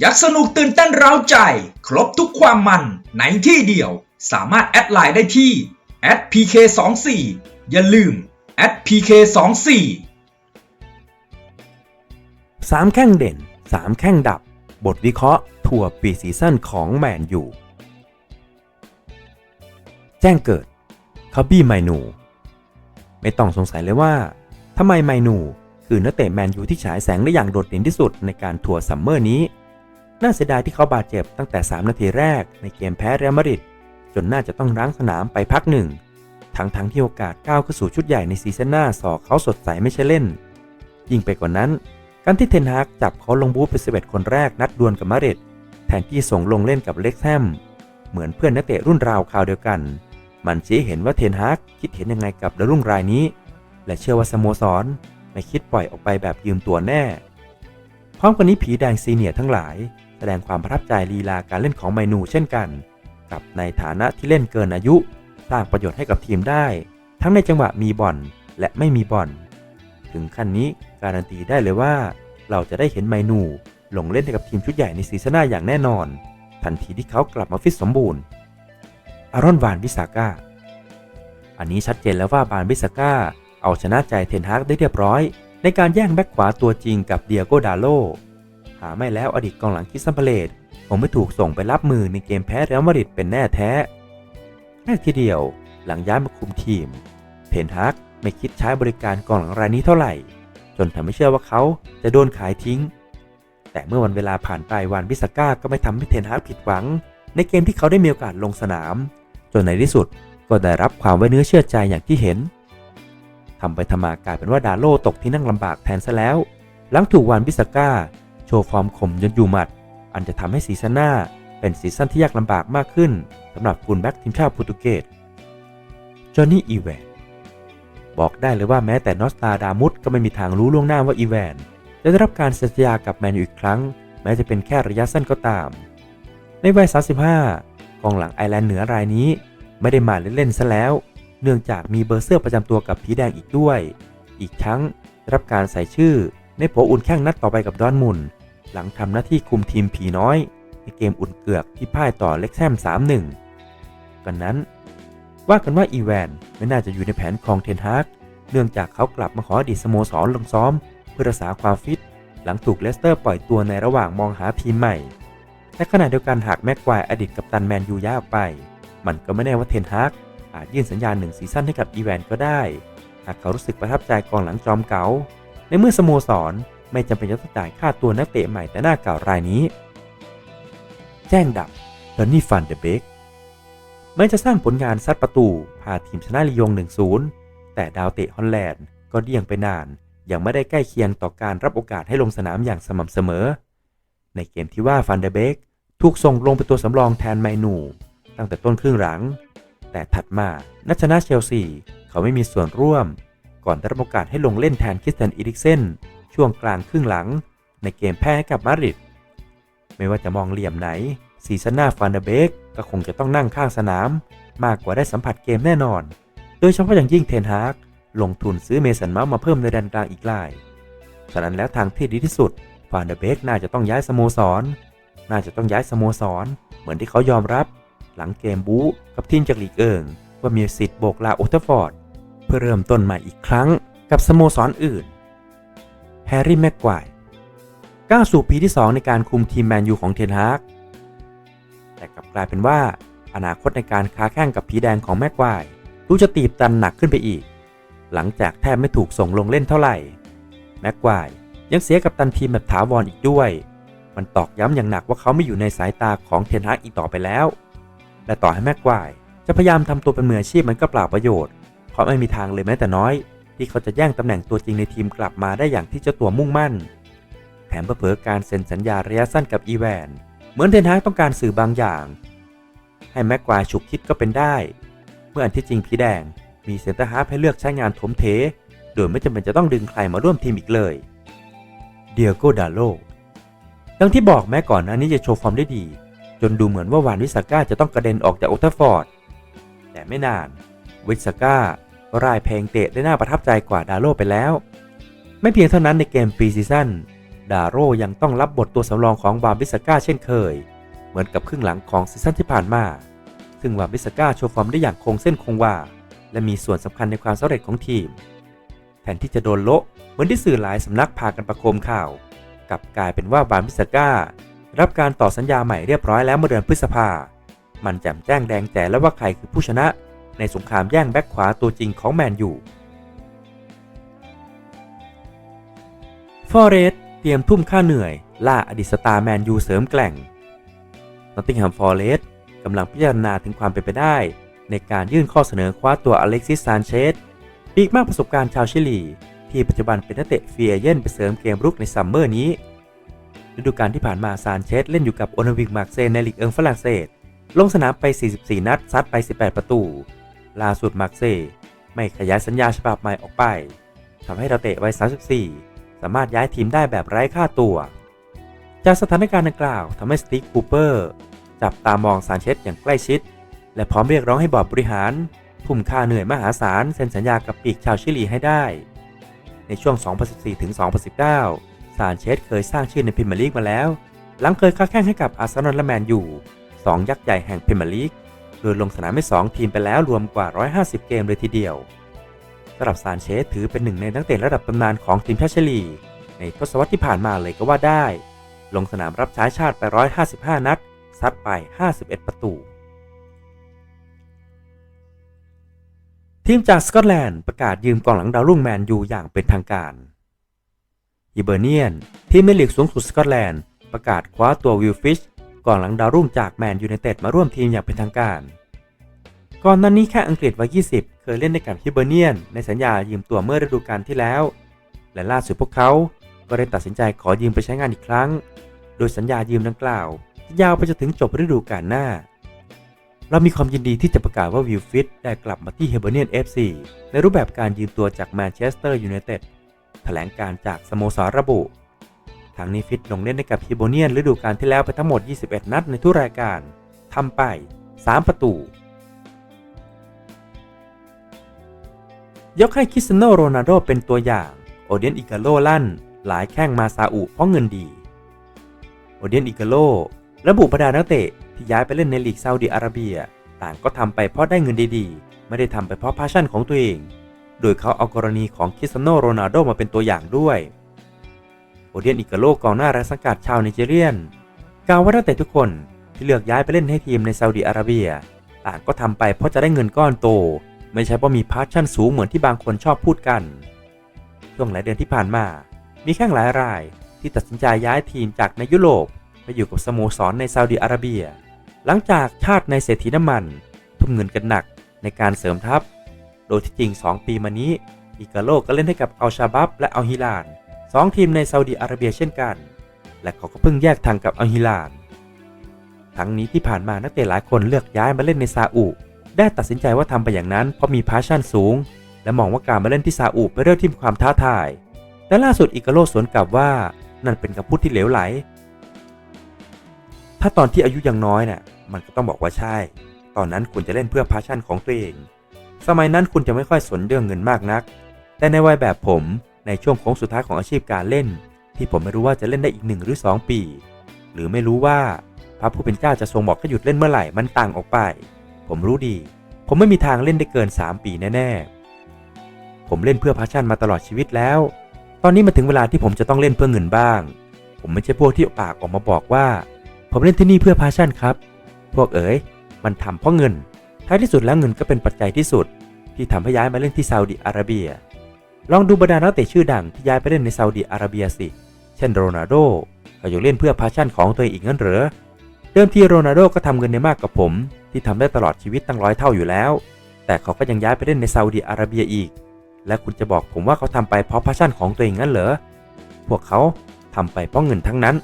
อยากสนุกตื่นเต้นเร้าใจ ครบทุกความมันในที่เดียว สามารถแอดไลน์ได้ที่ @pk24 อย่าลืม @pk24 สามแข้งเด่นสามแข้งดับ บทวิเคราะห์ทัวร์ปีซีซั่นของแมนยูแจ้งเกิดคาบี้ไมนู ไม่ต้องสงสัยเลยว่าทำไมไมนู คือนักเตะแมนยูที่ฉายแสงได้อย่างโดดเด่นที่สุดในการทัวร์ซัมเมอร์นี้ น่าเสียดายที่เขาบาดเจ็บตั้งแต่ 3 นาทีแรกในเกมแพ้เรอัลมาดริดจนน่าจะต้องร้างสนามไปพักหนึ่ง ทั้งทั้งที่โอกาสก้าวขึ้นสู่ชุดใหญ่ในซีซั่นหน้าสอกเขาสดใสไม่ใช่เล่น ยิ่งไปกว่านั้น การที่เทนฮากจับเขาลงบูธเป็น11คนแรกนัดดวลกับมาดริดแทนที่ส่งลงเล่นกับเล็กแฮมเหมือนเพื่อนนักเตะรุ่นราวคราวเดียวกัน มันชี้เห็นว่าเทนฮากคิดเห็นยังไงกับดาวรุ่งรายนี้ และเชื่อว่าสโมสรไม่คิดปล่อยออกไปแบบยืมตัวแน่พร้อมกันนี้ผีแดงซีเนียร์ทั้งหลาย ดงความประทับใจลีลาการเล่นของไมนูเช่นกัน กับในฐานะที่เล่นเกินอายุ สร้างประโยชน์ให้กับทีมได้ ทั้งในจังหวะมีบอลและไม่มีบอลถึงขั้นนี้การันตีได้เลยว่า เราจะได้เห็นไมนูลงเล่นให้กับทีมชุดใหญ่ในซีซั่นหน้าอย่างแน่นอน ทันทีที่เขากลับมาฟิตสมบูรณ์อารอนวานวิสาก้าอันนี้ชัดเจนแล้วว่าบานวิสาก้าเอาชนะใจเทนฮากได้เรียบร้อย ในการแย่งแบ็กขวาตัวจริงกับเดียโกดาโล หาไม่แล้วอดีตกองหลังคิสซัมเปเลตคงไม่ถูกส่งไปรับมือในเกมแพ้เรอัลมาดริดเป็นแน่แท้แค่ทีเดียวหลังย้ายมาคุมทีมเทนฮากไม่คิดใช้บริการกองหลังรายนี้เท่าไหร่ จนทำให้เชื่อว่าเขาจะโดนขายทิ้ง แต่เมื่อวันเวลาผ่านไปวานวิสาก้าก็ไม่ทำให้เทนฮากผิดหวัง ในเกมที่เขาได้มีโอกาสลงสนาม จนในที่สุดก็ได้รับความไว้เนื้อเชื่อใจอย่างที่เห็นทำไปทำมากลายเป็นว่าดาโลตกที่นั่งลำบากแทนซะแล้ว หลังถูกวานวิสาก้า โชว์ฟอร์มข่มจนอยู่หมัด อันจะทำให้ซีซั่นหน้า เป็นซีซั่นที่ยากลำบากมากขึ้นสำหรับกุนแบ็กทีมชาติโปรตุเกสจอห์นนี่อีแวนบอกได้เลยว่าแม้แต่นอสตาดามุสก็ไม่มีทางรู้ล่วงหน้าว่าอีแวนจะได้รับการสัญญากับแมนยูอีกครั้ง แม้จะเป็นแค่ระยะสั้นก็ตาม ในวัย 35 กองหลังไอร์แลนด์เหนือรายนี้ ไม่ได้มาเล่นๆซะแล้ว เนื่องจากมีเบอร์เสื้อประจำตัวกับผีแดงอีกด้วย อีกทั้งได้รับการใส่ชื่อในโผอุ่นแข่งนัดต่อไปกับดอนมุน หลังทำหน้าที่คุมทีมผีน้อย ในเกมอุ่นเกือกที่พ่ายต่อเล็กแซม 3-1 กันนั้น ว่ากันว่าอีแวนไม่น่าจะอยู่ในแผนของเทนฮากเนื่องจากเขากลับมาขออดีตสโมสรลงซ้อม เพื่อรักษาความฟิต หลังถูกเลสเตอร์ปล่อยตัวในระหว่างมองหาทีมใหม่แต่ขณะเดียวกันหากแม็กควายอดีตกัปตันแมนยูย้ายออกไป มันก็ไม่แน่ว่าเทนฮากอาจยื่นสัญญาหนึ่งซีซั่นให้กับอีแวนก็ได้ หากเขารู้สึกประทับใจกองหลังจอมเก่าในเมื่อสโมสร ไม่จำเป็นจะต้องจ่ายค่าตัวนักเตะใหม่แต่หน้าเก่ารายนี้ แจ้งดับดอนนี่ฟันเดเบกแม้จะสร้างผลงานซัดประตู พาทีมชนะลียง 1-0 แต่ดาวเตะฮอลแลนด์ก็เดี่ยงไปนาน ยังไม่ได้ใกล้เคียงต่อการรับโอกาสให้ลงสนามอย่างสม่ำเสมอ ในเกมที่ว่าฟันเดเบกถูกส่งลงเป็นตัวสำรองแทนไมนู ตั้งแต่ต้นครึ่งหลัง แต่ถัดมานัชนะเชลซี เขาไม่มีส่วนร่วม ก่อนได้รับโอกาสให้ลงเล่นแทนคริสเตนอีริกเซน ช่วงกลางครึ่งหลัง ในเกมแพ้กับมาดริด ไม่ว่าจะมองเหลี่ยมไหนซีซันนาฟันเดเบกก็คงจะต้องนั่งข้างสนาม มากกว่าได้สัมผัสเกมแน่นอน โดยเฉพาะอย่างยิ่งเทนฮากลงทุนซื้อเมสันเมาส์มาเพิ่มในแดนกลางอีกลาย ฉะนั้นแล้วทางที่ดีที่สุดฟันเดเบกน่าจะต้องย้ายสโมสร น่าจะต้องย้ายสโมสร เหมือนที่เขายอมรับ หลังเกมบู๊กับทีมจากลีกเอิงว่ามีสิทธิ์โบกลาโอเทฟอร์ด เพื่อเริ่มต้นใหม่อีกครั้งกับสโมสรออื่น แฮร์รี่แม็กควายก้าวสู่ปีที่ 2 ในการคุมทีมแมนยูของเทนฮากแต่กลับกลายเป็นว่าอนาคตในการค้าแข่งกับผีแดงของแม็กควายดูจะตีบตันหนักขึ้นไปอีก หลังจากแทบไม่ถูกส่งลงเล่นเท่าไหร่แม็กควายยังเสียกับตันทีมแบบถาวรออีกด้วย มันตอกย้ำอย่างหนักว่าเขาไม่อยู่ในสายตาของเทนฮากอีกต่อไปแล้วและต่อให้แม็กควายจะพยายามทำตัวเป็นมืออาชีพมันก็เปล่าประโยชน์เพราะไม่มีทางเลยแม้แต่น้อย ที่เขาจะแย่งตำแหน่งตัวจริงในทีมกลับมาได้อย่างที่เจ้าตัวมุ่งมั่น แถมเผลอการเซ็นสัญญาระยะสั้นกับอีแวน เหมือนเทนฮากต้องการสื่อบางอย่าง ให้แม็กควายฉุกคิดก็เป็นได้ เมื่ออันที่จริงพี่แดงมีเซนเตอร์ฮาร์ฟให้เลือกใช้งานถมเท โดยไม่จำเป็นจะต้องดึงใครมาร่วมทีมอีกเลยเดียโกดาโลดังที่บอกแม้ก่อนหน้านี้จะโชว์ฟอร์มได้ดี จนดูเหมือนว่าวานวิสาก้าจะต้องกระเด็นออกจากโอทัฟฟอร์ด แต่ไม่นานวิสาก้า ร่ายเพลงเตะได้น่าประทับใจกว่าดาโลไปแล้ว ไม่เพียงเท่านั้นในเกมปีซีซั่นดาโรยังต้องรับบทตัวสำรองของวามบิสก้าเช่นเคย เหมือนกับครึ่งหลังของซีซั่นที่ผ่านมา ซึ่งวามบิสก้าโชว์ฟอร์มได้อย่างคงเส้นคงวาและมีส่วนสำคัญในความสำเร็จของทีม แทนที่จะโดนโละเหมือนที่สื่อหลายสำนักพากันประโคมข่าว กลับกลายเป็นว่าวามบิสก้า รับการต่อสัญญาใหม่เรียบร้อยแล้วเมื่อเดือนพฤษภา มันแจ่มแจ้งแดงแจ๋แล้วว่าใครคือผู้ชนะ ในสงครามแย่งแบ็คขวาตัวจริงของแมนยูฟอเรสเตรียมทุ่มค่าเหนื่อย ล่าอดีตสตาร์แมนยูเสริมแกล่งนอตติงแฮมฟอเรส์กำลังพิจารณาถึงความเป็นไปได้ ในการยื่นข้อเสนอคว้าตัวอเล็กซิสซานเชสปีกมากประสบการณ์ชาวชิลี ที่ปัจจุบันเป็นนักเตะฟรีเอเย่นไปเสริมเกมรุกในซัมเมอร์นี้ ฤดูกาลที่ผ่านมาซานเชสเล่นอยู่กับโอนาวิกมาร์เซนในลีกเอิงฝรั่งเศส ลงสนามไป 44 นัดซัดไป 18 ประตู ล่าสุดมาร์เซย์ไม่ขยายสัญญาฉบับใหม่ออกไปทำให้เราเตะวัย 34 สามารถย้ายทีมได้แบบไร้ค่าตัว จากสถานการณ์ดังกล่าวทำให้สตีฟคูเปอร์จับตามองซานเชสอย่างใกล้ชิด และพร้อมเรียกร้องให้บอร์ดบริหารทุ่มค่าเหนื่อยมหาศาลเซ็นสัญญากับปีกชาวชิลีให้ได้ ในช่วง 2014 ถึง 2019 ซานเชสเคยสร้างชื่อในพรีเมียร์ลีกมาแล้ว หลังเคยค้าแข่งให้กับอาร์เซนอลและแมนยูสองยักษ์ใหญ่แห่งพรีเมียร์ลีก โดยลงสนามให้2ทีมไปแล้วรวมกว่า 150 เกมเลยทีเดียวสำหรับซานเชสถือเป็นหนึ่งในนักเตะระดับตำนานของทีมชาติชิลี ในทศวรรษที่ผ่านมาเลยก็ว่าได้ ลงสนามรับใช้ชาติไป 155 นัด ซัดไป 51 ประตู ทีมจากสกอตแลนด์ประกาศยืมกองหลังดาวรุ่งแมนยูอย่างเป็นทางการฮิเบอร์เนียน ทีมในลีกสูงสุดสกอตแลนด์ประกาศคว้าตัววิลฟิช กองหลังดาวรุ่งจากแมนยูไนเต็ดมาร่วมทีมอย่างเป็นทางการ ก่อนหน้านี้แค่อังกฤษวัย 20 เคยเล่นในกับฮิเบอร์เนียน ในสัญญายืมตัวเมื่อฤดูกาลที่แล้ว และล่าสุดพวกเขาก็ได้ตัดสินใจขอยืมไปใช้งานอีกครั้ง โดยสัญญายืมดังกล่าว จะยาวไปจนถึงจบฤดูกาลหน้า เรามีความยินดีที่จะประกาศว่าวิลฟิตได้กลับมาที่เฮเบอร์เนียน FC ในรูปแบบการยืมตัวจากแมนเชสเตอร์ยูไนเต็ดแถลงการจากสโมสรระบุ ทางนี้ฟิตลงเล่นให้กับฮิโบเนียนฤดูกาลที่แล้วไปทั้งหมด 21 นัดในทุกรายการทำไป 3 ประตู ยกให้คริสเตียโนโรนัลโดเป็นตัวอย่าง โอเดียนอิกาโลลั่น หลายแข้งมาซาอุเพราะเงินดี โอเดียนอิกาโลระบุบรรดานักเตะที่ย้ายไปเล่นในลีกซาอุดิอาระเบีย ต่างก็ทำไปเพราะได้เงินดีๆ ไม่ได้ทำไปเพราะพาชั่นของตัวเอง โดยเขาเอากรณีของคริสเตียโนโรนัลโดมาเป็นตัวอย่างด้วย โอเดียนอิกาโลกองหน้าแรงสังกัดชาวไนจีเรียน กล่าวว่านักเตะทุกคนที่เลือกย้ายไปเล่นให้ทีมในซาอุดิอาระเบียต่างก็ทำไปเพราะจะได้เงินก้อนโต ไม่ใช่เพราะมีพาชั่นสูงเหมือนที่บางคนชอบพูดกัน ช่วงหลายเดือนที่ผ่านมา มีแข้งหลายรายที่ตัดสินใจย้ายทีมจากในยุโรปไปอยู่กับสโมสรในซาอุดิอาระเบีย หลังจากชาติในเศรษฐีน้ำมัน ทุ่มเงินกันหนักในการเสริมทัพ โดยที่จริง 2 ปีมานี้อิกาโลก็เล่นให้กับอัลชาบับและอัลฮิลาน สองทีมในซาอุดิอาระเบียเช่นกัน และเขาก็เพิ่งแยกทางกับอัลฮิลานทั้งนี้ที่ผ่านมานักเตะหลายคนเลือกย้ายมาเล่นในซาอุ ได้ตัดสินใจว่าทำไปอย่างนั้นเพราะมีพาชั่นสูง และมองว่าการมาเล่นที่ซาอุเป็นเรื่องที่มีความท้าทาย แต่ล่าสุดอิกาโลสวนกลับว่านั่นเป็นคำพูดที่เหลวไหล ถ้าตอนที่อายุยังน้อยน่ะ มันก็ต้องบอกว่าใช่ ตอนนั้นคุณจะเล่นเพื่อพาชั่นของตัวเอง สมัยนั้นคุณจะไม่ค่อยสนเรื่องเงินมากนัก แต่ในวัยแบบผม ในช่วงโค้งสุดท้ายของอาชีพการเล่น ที่ผมไม่รู้ว่าจะเล่นได้อีกหนึ่งหรือ 2 ปี หรือไม่รู้ว่าพระผู้เป็นเจ้าจะทรงบอกให้หยุดเล่นเมื่อไหร่มันต่างออกไป ผมรู้ดี ผมไม่มีทางเล่นได้เกิน 3 ปีแน่ๆ ผมเล่นเพื่อพาชั่นมาตลอดชีวิตแล้ว ตอนนี้มาถึงเวลาที่ผมจะต้องเล่นเพื่อเงินบ้าง ผมไม่ใช่พวกที่ปากออกมาบอกว่า ผมเล่นที่นี่เพื่อพาชั่นครับ พวกเอ๋ยมันทำเพราะเงิน ท้ายที่สุดแล้วเงินก็เป็นปัจจัยที่สุด ที่ทำให้ย้ายมาเล่นที่ซาอุดิอาระเบีย ลองดูบรรดานักเตะชื่อดังที่ย้ายไปเล่นในซาอุดีอาระเบียสิ เช่นโรนัลโดเขาอยู่เล่นเพื่อพาชั่นของตัวเองอีกงั้นเหรอ เดิมทีโรนัลโดก็ทำเงินได้มากกว่าผม ที่ทำได้ตลอดชีวิตตั้งร้อยเท่าอยู่แล้ว แต่เขาก็ยังย้ายไปเล่นในซาอุดีอาระเบียอีก และคุณจะบอกผมว่าเขาทำไปเพราะพาชั่นของตัวเองงั้นเหรอ พวกเขาทำไปเพราะเงินทั้งนั้น